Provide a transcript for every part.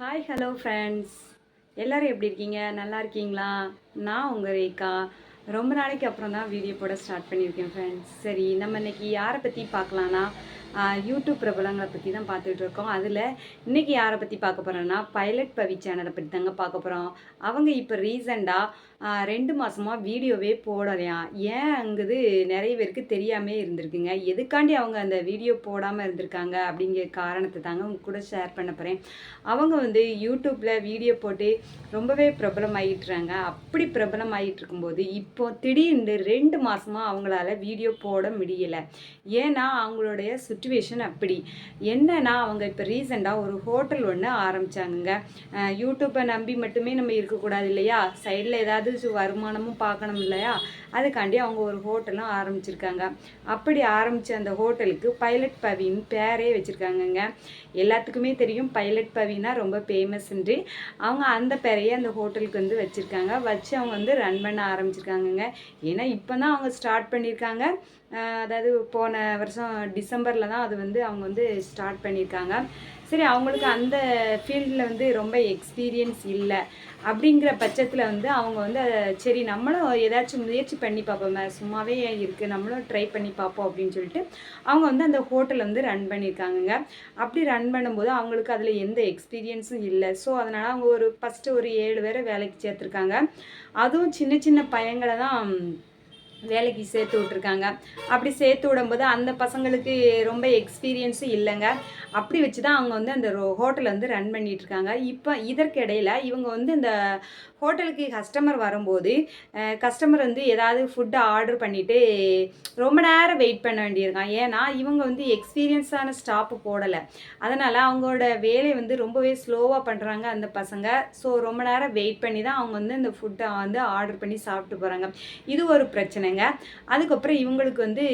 Hi hello friends எல்லோரும் எப்படி இருக்கீங்க? நல்லா இருக்கீங்களா? நான் உங்கள் ரேகா. ரொம்ப நாளைக்கு அப்புறம் தான் வீடியோ போட ஸ்டார்ட் பண்ணியிருக்கேன் ஃப்ரெண்ட்ஸ் சரி நம்ம இன்னைக்கு யாரை பற்றி பார்க்கலான்னா யூடியூப் பிரபலங்களை பற்றி தான் பார்த்துட்டு இருக்கோம். அதில் இன்றைக்கி யாரை பற்றி பார்க்க போகிறோன்னா பைலட் பவி சேனலை பற்றி தாங்க பார்க்க போகிறோம் அவங்க இப்போ ரீசெண்டாக ரெண்டு மாதமாக வீடியோவே போடலையாம் ஏன் அங்குது நிறைய பேருக்கு தெரியாமே இருந்திருக்குங்க. எதுக்காண்டி அவங்க அந்த வீடியோ போடாமல் இருந்திருக்காங்க அப்படிங்கிற காரணத்தை தாங்க உங்க கூட ஷேர் பண்ண போகிறேன் அவங்க வந்து யூடியூப்பில் வீடியோ போட்டு ரொம்பவே பிரபலம் ஆகிட்டுறாங்க அப்படி பிரபலம் ஆகிட்டு இருக்கும்போது இப்போ திடீர்னு ரெண்டு மாதமாக அவங்களால வீடியோ போட முடியலை. ஏன்னா அவங்களுடைய சுச்சுவேஷன் அப்படி. என்னன்னா அவங்க இப்போ ரீசெண்டாக ஒரு ஹோட்டல் ஒன்று ஆரம்பித்தாங்கங்க யூடியூப்பை நம்பி மட்டுமே நம்ம இருக்கக்கூடாது இல்லையா? சைடில் ஏதாவது சு- வருமானமும் பார்க்கணும் இல்லையா? அதுக்காண்டி அவங்க ஒரு ஹோட்டலும் ஆரம்பிச்சிருக்காங்க. அப்படி ஆரம்பித்த அந்த ஹோட்டலுக்கு பைலட் பவின்னு பேரே வச்சுருக்காங்கங்க. எல்லாத்துக்குமே தெரியும் பைலட் பவினா ரொம்ப ஃபேமஸ்ன்ட்டு அவங்க அந்த பேரையே அந்த ஹோட்டலுக்கு வந்து வச்சுருக்காங்க. வச்சு அவங்க வந்து ரன் பண்ண ஆரம்பிச்சிருக்காங்கங்க. ஏன்னா இப்போ தான் அவங்க ஸ்டார்ட் பண்ணியிருக்காங்க அதாவது போன வருஷம் டிசம்பரில் தான் அது வந்து அவங்க வந்து ஸ்டார்ட் பண்ணியிருக்காங்க. சரி அவங்களுக்கு அந்த ஃபீல்டில் வந்து ரொம்ப எக்ஸ்பீரியன்ஸ் இல்லை. அப்படிங்கிற பட்சத்தில் வந்து அவங்க வந்து சரி நம்மளும் ஏதாச்சும் முயற்சி பண்ணி பார்ப்போமே சும்மாவே இருக்குது நம்மளும் ட்ரை பண்ணி பார்ப்போம் அப்படின்னு சொல்லிட்டு அவங்க வந்து அந்த ஹோட்டலில் வந்து ரன் பண்ணியிருக்காங்கங்க. அப்படி ரன் பண்ணும்போது அவங்களுக்கு அதில் எந்த எக்ஸ்பீரியன்ஸும் இல்லை. ஸோ அதனால் அவங்க ஒரு ஃபஸ்ட்டு ஒரு ஏழு பேரை வேலைக்கு சேர்த்துருக்காங்க. அதுவும் சின்ன சின்ன பையங்களை தான் வேலைக்கு சேர்த்து விட்ருக்காங்க அப்படி சேர்த்து விடும்போது அந்த பசங்களுக்கு ரொம்ப எக்ஸ்பீரியன்ஸும் இல்லைங்க. அப்படி வச்சு தான் அவங்க வந்து அந்த ஹோட்டலை வந்து ரன் பண்ணிட்டு இருக்காங்க இப்போ இதற்கிடையில் இவங்க வந்து இந்த ஹோட்டலுக்கு கஸ்டமர் வரும்போது கஸ்டமர் வந்து ஏதாவது ஃபுட்டு ஆர்டர் பண்ணிவிட்டு ரொம்ப நேரம் வெயிட் பண்ண வேண்டியிருக்கான். ஏன்னா இவங்க வந்து எக்ஸ்பீரியன்ஸான ஸ்டாப்பு போடலை. அதனால் அவங்களோட வேலை வந்து ரொம்பவே ஸ்லோவாக பண்ணுறாங்க அந்த பசங்க. ஸோ ரொம்ப நேரம் வெயிட் பண்ணி தான் அவங்க வந்து இந்த ஃபுட்டை வந்து ஆர்டர் பண்ணி சாப்பிட்டு போகிறாங்க இது ஒரு பிரச்சனைங்க. அதுக்கப்புறம் இவங்களுக்கு வந்து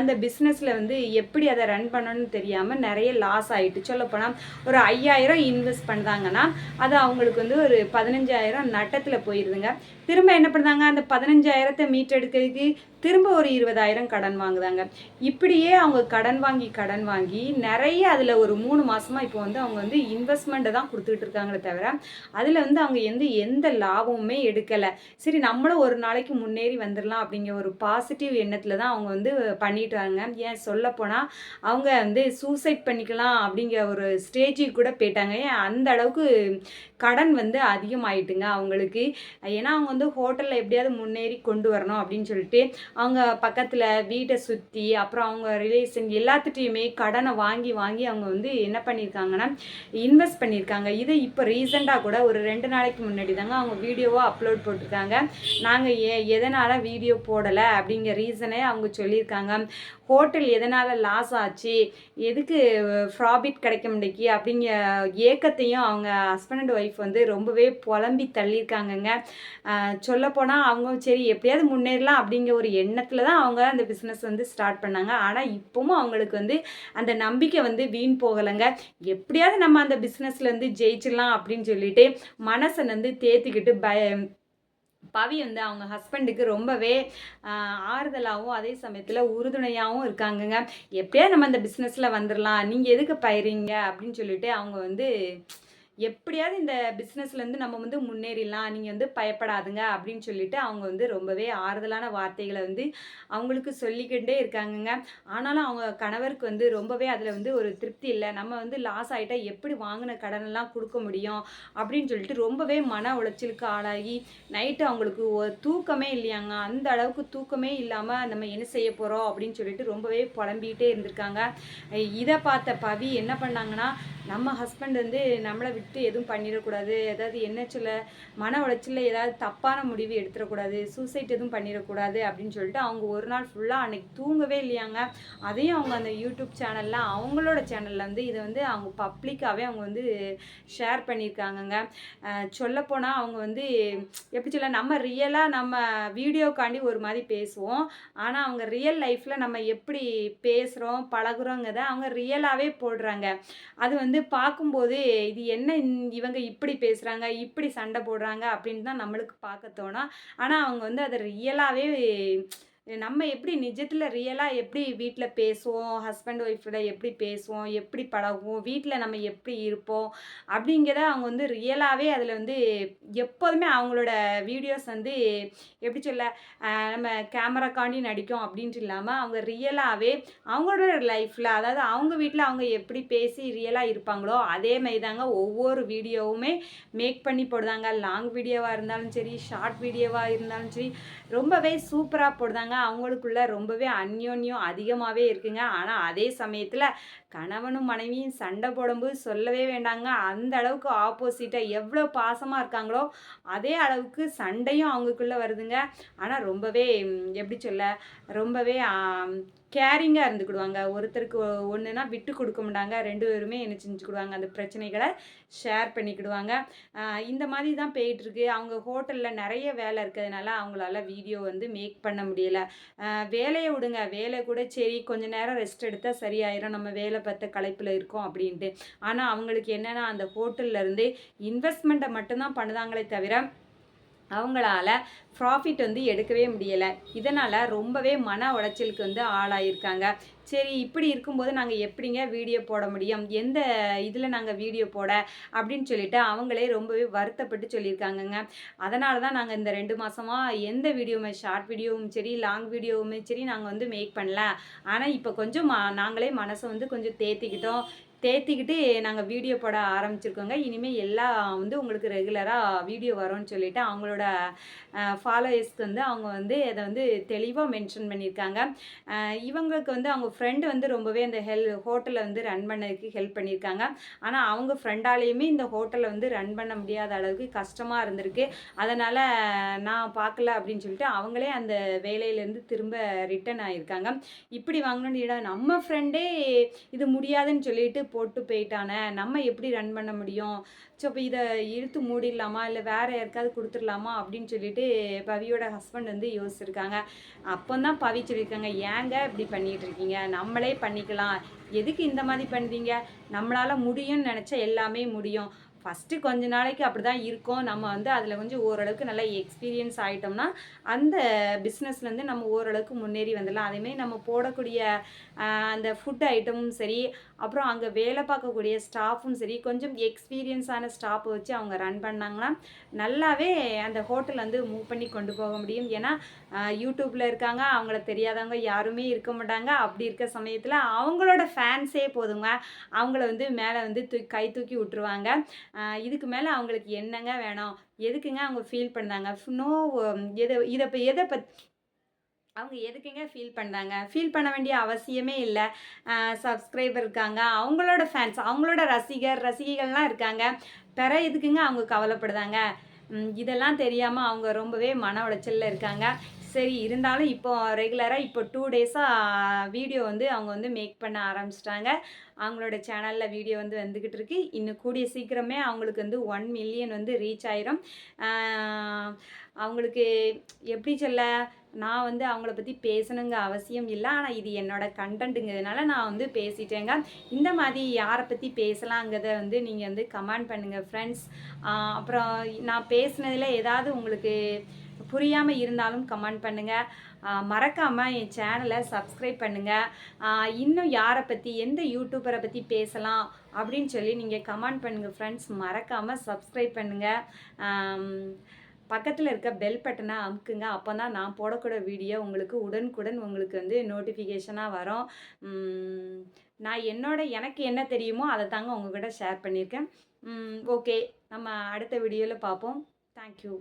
அந்த பிஸ்னஸில் வந்து எப்படி அதை ரன் பண்ணணும்னு தெரியாமல் நிறைய லாஸ் ஆகிட்டு சொல்லப்போனால் ஒரு ஐயாயிரம் இன்வெஸ்ட் பண்ணுறாங்கன்னா அது அவங்களுக்கு வந்து ஒரு பதினஞ்சாயிரம் நட்டத்தில் போயிடுதுங்க திரும்ப என்ன பண்ணுறாங்க அந்த பதினஞ்சாயிரத்தை மீட்டெடுக்கிறதுக்கு திரும்ப ஒரு இருபதாயிரம் கடன் வாங்குதாங்க. இப்படியே அவங்க கடன் வாங்கி கடன் வாங்கி நிறைய அதில் ஒரு மூணு மாதமாக இப்போ வந்து அவங்க வந்து இன்வெஸ்ட்மெண்ட்டை தான் கொடுத்துக்கிட்டு இருக்காங்களே தவிர அதில் வந்து அவங்க எந்த எந்த லாபமுமே எடுக்கலை. சரி நம்மளும் ஒரு நாளைக்கு முன்னேறி வந்துடலாம் அப்படிங்கிற ஒரு பாசிட்டிவ் எண்ணத்தில் தான் அவங்க வந்து பண்ணிட்டாங்க. ஏன் சொல்லப்போனால் அவங்க வந்து சூசைட் பண்ணிக்கலாம் அப்படிங்கிற ஒரு ஸ்டேஜுக்கு கூட போயிட்டாங்க. ஏன் அந்த அளவுக்கு கடன் வந்து அதிகமாயிட்டுங்க அவங்களுக்கு. ஏன்னா அவங்க வந்து ஹோட்டலில் எப்படியாவது முன்னேறி கொண்டு வரணும் அப்படின்னு சொல்லிட்டு அவங்க பக்கத்தில் வீட்டை சுற்றி அப்புறம் அவங்க ரிலேஷன் எல்லாத்துட்டையுமே கடனை வாங்கி வாங்கி அவங்க வந்து என்ன பண்ணியிருக்காங்கன்னா இன்வெஸ்ட் பண்ணியிருக்காங்க இது இப்போ ரீசெண்டாக கூட ஒரு ரெண்டு நாளைக்கு முன்னாடி தாங்க அவங்க வீடியோவாக அப்லோட் போட்டிருக்காங்க. நாங்கள் ஏ எதனால் வீடியோ போடலை அப்படிங்கிற ரீசனே அவங்க சொல்லியிருக்காங்க ஹோட்டல் எதனால் லாஸ் ஆச்சு? எதுக்கு ப்ராஃபிட் கிடைக்க முடிக்கி? அப்படிங்கிற ஏக்கத்தையும் அவங்க ஹஸ்பண்ட் அண்ட் ஒய்ஃப் வந்து ரொம்பவே புலம்பி தள்ளியிருக்காங்கங்க சொல்லப்போனால் அவங்க சரி எப்படியாவது முன்னேறலாம் அப்படிங்கிற ஒரு எண்ணத்தில் தான் அவங்க அந்த பிஸ்னஸ் வந்து ஸ்டார்ட் பண்ணாங்க. ஆனால் இப்போவும் அவங்களுக்கு வந்து அந்த நம்பிக்கை வந்து வீண் போகலைங்க. எப்படியாவது நம்ம அந்த பிஸ்னஸ்லேருந்து ஜெயிச்சிடலாம் அப்படின்னு சொல்லிட்டு மனசை வந்து தேத்திக்கிட்டு பய பவி வந்து அவங்க ஹஸ்பண்டுக்கு ரொம்பவே ஆறுதலாகவும் அதே சமயத்தில் உறுதுணையாகவும் இருக்காங்கங்க. எப்படியா நம்ம அந்த பிஸ்னஸில் வந்துடலாம். நீங்கள் எதுக்கு பயிறீங்க அப்படின்னு சொல்லிட்டு அவங்க வந்து எப்படியாவது இந்த பிஸ்னஸ்லேருந்து நம்ம வந்து முன்னேறிடலாம் நீங்கள் வந்து பயப்படாதுங்க அப்படின்னு சொல்லிட்டு அவங்க வந்து ரொம்பவே ஆறுதலான வார்த்தைகளை வந்து அவங்களுக்கு சொல்லிக்கிட்டே இருக்காங்கங்க. ஆனாலும் அவங்க கணவருக்கு வந்து ரொம்பவே அதில் வந்து ஒரு திருப்தி இல்லை. நம்ம வந்து லாஸ் ஆகிட்டா எப்படி வாங்கின கடனெல்லாம் கொடுக்க முடியும் அப்படின்னு சொல்லிட்டு ரொம்பவே மன உளைச்சலுக்கு ஆளாகி நைட்டு அவங்களுக்கு ஒரு தூக்கமே இல்லையாங்க. அந்த அளவுக்கு தூக்கமே இல்லாமல் நம்ம என்ன செய்ய போகிறோம் அப்படின்னு சொல்லிட்டு ரொம்பவே புலம்பிக்கிட்டே இருந்திருக்காங்க. இதை பார்த்த பவி என்ன பண்ணாங்கன்னா நம்ம ஹஸ்பண்ட் வந்து நம்மளை விட்டு எதுவும் பண்ணிடக்கூடாது. ஏதாவது என்ன சொல்ல மன உளைச்சலில் ஏதாவது தப்பான முடிவு எடுத்துடக்கூடாது. சூசைட் எதுவும் பண்ணிடக்கூடாது அப்படின்னு சொல்லிட்டு அவங்க ஒரு நாள் ஃபுல்லாக அன்னைக்கு தூங்கவே இல்லையாங்க. அதையும் அவங்க அந்த யூடியூப் சேனலில் அவங்களோட சேனலில் வந்து இதை வந்து அவங்க பப்ளிக்காகவே அவங்க வந்து ஷேர் பண்ணியிருக்காங்கங்க. சொல்லப்போனால் அவங்க வந்து எப்படி சொல்ல நம்ம ரியலாக நம்ம வீடியோக்காண்டி ஒரு மாதிரி பேசுவோம். ஆனால் அவங்க ரியல் லைஃப்பில் நம்ம எப்படி பேசுகிறோம் பழகுறோங்கிறத அவங்க ரியலாகவே போடுறாங்க. அது வந்து பார்க்கும்போது இது என்ன இவங்க இப்படி பேசுகிறாங்க இப்படி சண்டை போடுறாங்க அப்படின்னு தான் நம்மளுக்கு பார்க்க தோணும். ஆனால் அவங்க வந்து அதை ரியலாகவே நம்ம எப்படி நிஜத்தில் ரியலாக எப்படி வீட்டில் பேசுவோம்? ஹஸ்பண்ட் ஒய்ஃபில் எப்படி பேசுவோம்? எப்படி பழகுவோம்? வீட்டில் நம்ம எப்படி இருப்போம்? அப்படிங்கிறத அவங்க வந்து ரியலாகவே அதில் வந்து எப்போதுமே அவங்களோட வீடியோஸ் வந்து எப்படி சொல்ல நம்ம நம்ம கேமராக்காண்டி நடிக்கும் அப்படின்ட்டு இல்லாமல் அவங்க ரியலாகவே அவங்களோட லைஃப்பில் அதாவது அவங்க வீட்டில் அவங்க எப்படி பேசி ரியலாக இருப்பாங்களோ அதே மாதிரி தாங்க ஒவ்வொரு வீடியோவுமே மேக் பண்ணி போடுதாங்க. லாங் வீடியோவாக இருந்தாலும் சரி ஷார்ட் வீடியோவாக இருந்தாலும் சரி ரொம்பவே சூப்பராக போடுதாங்க. அவங்களுக்குள்ள ரொம்பவே அந்யோன்யம் அதிகமாகவே இருக்குங்க. ஆனால் அதே சமயத்தில் கணவனும் மனைவியும் சண்டை போடும்போது சொல்லவே வேண்டாங்க. அந்த அளவுக்கு ஆப்போசிட்டாக எவ்வளோ பாசமாக இருக்காங்களோ அதே அளவுக்கு சண்டையும் அவங்களுக்குள்ளே வருதுங்க. ஆனால் ரொம்பவே எப்படி சொல்ல? ரொம்பவே கேரிங்காக இருந்துக்கிடுவாங்க. ஒருத்தருக்கு ஒன்றுனா விட்டு கொடுக்க மாட்டாங்க. ரெண்டு பேருமே என்ன செஞ்சுக்கிடுவாங்க. அந்த பிரச்சனைகளை ஷேர் பண்ணிக்கிடுவாங்க. இந்த மாதிரி தான் போயிட்டுருக்கு. அவங்க ஹோட்டலில் நிறைய வேலை இருக்கிறதுனால அவங்களால வீடியோ வந்து மேக் பண்ண முடியல. வேலையை விடுங்க. வேலை கூட சரி கொஞ்ச நேரம் ரெஸ்ட் எடுத்தால் சரியாயிரும். நம்ம வேலை பார்த்த களைப்பில் இருக்கோம் அப்படின்ட்டு. ஆனால் அவங்களுக்கு என்னென்னா அந்த ஹோட்டல்ல இருந்து இன்வெஸ்ட்மெண்ட்டை மட்டும்தான் பண்ணுதாங்களே தவிர அவங்களால ப்ராஃபிட் வந்து எடுக்கவே முடியலை. இதனால் ரொம்பவே மன உளைச்சலுக்கு வந்து ஆளாயிருக்காங்க. சரி இப்படி இருக்கும்போது நாங்கள் எப்படிங்க வீடியோ போட முடியும்? எந்த இதில் நாங்கள் வீடியோ போட? அப்படின்னு சொல்லிட்டு அவங்களே ரொம்பவே வருத்தப்பட்டு சொல்லியிருக்காங்கங்க. அதனால தான் நாங்கள் இந்த ரெண்டு மாதமாக எந்த வீடியோவுமே ஷார்ட் வீடியோவும் சரி லாங் வீடியோவுமே சரி நாங்கள் வந்து மேக் பண்ணல. ஆனால் இப்போ கொஞ்சம் நாங்களே மனசை வந்து கொஞ்சம் தேத்திக்கிட்டோம். தேத்திக்கிட்டு நாங்கள் வீடியோ போட ஆரம்பிச்சிருக்கோங்க. இனிமேல் எல்லாம் வந்து உங்களுக்கு ரெகுலராக வீடியோ வரும்னு சொல்லிவிட்டு அவங்களோட ஃபாலோயர்ஸ்க்கு வந்து அவங்க வந்து அதை வந்து தெளிவாக மென்ஷன் பண்ணியிருக்காங்க. இவங்களுக்கு வந்து அவங்க ஃப்ரெண்டு வந்து ரொம்பவே அந்த ஹெல் ஹோட்டலை வந்து ரன் பண்ணதுக்கு ஹெல்ப் பண்ணியிருக்காங்க. ஆனால் அவங்க ஃப்ரெண்டாலேயுமே இந்த ஹோட்டலை வந்து ரன் பண்ண முடியாத அளவுக்கு கஷ்டமாக இருந்திருக்கு. அதனால் நான் பார்க்கல அப்படின்னு சொல்லிட்டு அவங்களே அந்த வேலையிலேருந்து திரும்ப ரிட்டர்ன் ஆகியிருக்காங்க இப்படி வாங்கணும்னு இடம் நம்ம ஃப்ரெண்டே இது முடியாதுன்னு சொல்லிட்டு போட்டு போயிட்டானே நம்ம எப்படி ரன் பண்ண முடியும்? ஸோ இப்போ இதை இழுத்து மூடிடலாமா? இல்லை வேற யாருக்காவது கொடுத்துடலாமா? அப்படின்னு சொல்லிட்டு பவியோட ஹஸ்பண்ட் வந்து யோசிச்சிருக்காங்க. அப்போ தான் பவி சொல்லியிருக்காங்க ஏங்க இப்படி பண்ணிகிட்டு இருக்கீங்க? நம்மளே பண்ணிக்கலாம். எதுக்கு இந்த மாதிரி பண்ணுறீங்க நம்மளால் முடியும்னு நினச்சா எல்லாமே முடியும். ஃபஸ்ட்டு கொஞ்ச நாளைக்கு அப்படி தான் இருக்கும். நம்ம வந்து அதில் கொஞ்சம் ஓரளவுக்கு நல்லா எக்ஸ்பீரியன்ஸ் ஆகிட்டோம்னா அந்த பிஸ்னஸ்லேருந்து நம்ம ஓரளவுக்கு முன்னேறி வந்துடலாம். அதேமாரி நம்ம போடக்கூடிய அந்த ஃபுட் ஐட்டமும் சரி அப்புறம் அங்கே வேலை பார்க்கக்கூடிய ஸ்டாஃபும் சரி கொஞ்சம் எக்ஸ்பீரியன்ஸான ஸ்டாஃப் வச்சு அவங்க ரன் பண்ணாங்கன்னா நல்லாவே அந்த ஹோட்டல் வந்து மூவ் பண்ணி கொண்டு போக முடியும். ஏன்னா யூடியூப்பில் இருக்காங்க அவங்கள தெரியாதவங்க யாருமே இருக்க மாட்டாங்க. அப்படி இருக்க சமயத்தில் அவங்களோட ஃபேன்ஸே போதுங்க. அவங்கள வந்து மேலே வந்து தூ கை தூக்கி விட்டுருவாங்க. இதுக்கு மேலே அவங்களுக்கு என்னங்க வேணும்? எதுக்குங்க அவங்க ஃபீல் பண்ணாங்க நோ um, எதை இதை இப்போ எதை பத் அவங்க எதுக்குங்க ஃபீல் பண்ணாங்க ஃபீல் பண்ண வேண்டிய அவசியமே இல்லை. சப்ஸ்கிரைபர் இருக்காங்க. அவங்களோட ஃபேன்ஸ் அவங்களோட ரசிகர் ரசிகைகள்லாம் இருக்காங்க. பெற எதுக்குங்க அவங்க கவலைப்படுதாங்க இதெல்லாம் தெரியாமல் அவங்க ரொம்பவே மன உளைச்சலில் இருக்காங்க. சரி இருந்தாலும் இப்போ ரெகுலராக இப்போ டூ டேஸாக வீடியோ வந்து அவங்க வந்து மேக் பண்ண ஆரம்பிச்சிட்டாங்க. அவங்களோட சேனலில் வீடியோ வந்து வந்துக்கிட்டு இருக்கு. இன்னும் கூடிய சீக்கிரமே அவங்களுக்கு வந்து ஒன் மில்லியன் வந்து ரீச் ஆயிரும். அவங்களுக்கு எப்படி சொல்ல நான் வந்து அவங்கள பற்றி பேசணுங்க அவசியம் இல்லை. ஆனால் இது என்னோடய கண்டென்ட்டுங்கிறதுனால நான் வந்து பேசிட்டேங்க. இந்த மாதிரி யாரை பற்றி பேசலாங்கிறத வந்து நீங்கள் வந்து கமெண்ட் பண்ணுங்கள் ஃப்ரெண்ட்ஸ் அப்புறம் நான் பேசுனதில் ஏதாவது உங்களுக்கு புரியாமல் இருந்தாலும் கமெண்ட் பண்ணுங்கள் மறக்காமல் என் சேனலை சப்ஸ்கிரைப் பண்ணுங்கள் இன்னும் யாரை பற்றி எந்த யூடியூபரை பற்றி பேசலாம் அப்படின்னு சொல்லி நீங்கள் கமெண்ட் பண்ணுங்கள் ஃப்ரெண்ட்ஸ் மறக்காமல் சப்ஸ்கிரைப் பண்ணுங்கள் பக்கத்தில் இருக்க பெல் பட்டனை அமுக்குங்க. அப்போ தான் நான் போடக்கூட வீடியோ உங்களுக்கு உடனுக்குடன் உங்களுக்கு வந்து நோட்டிஃபிகேஷனாக வரும். நான் என்னோட எனக்கு என்ன தெரியுமோ அதை தாங்க உங்ககிட்ட ஷேர் பண்ணியிருக்கேன். ஓகே நம்ம அடுத்த வீடியோவில் பார்ப்போம். தேங்க்யூ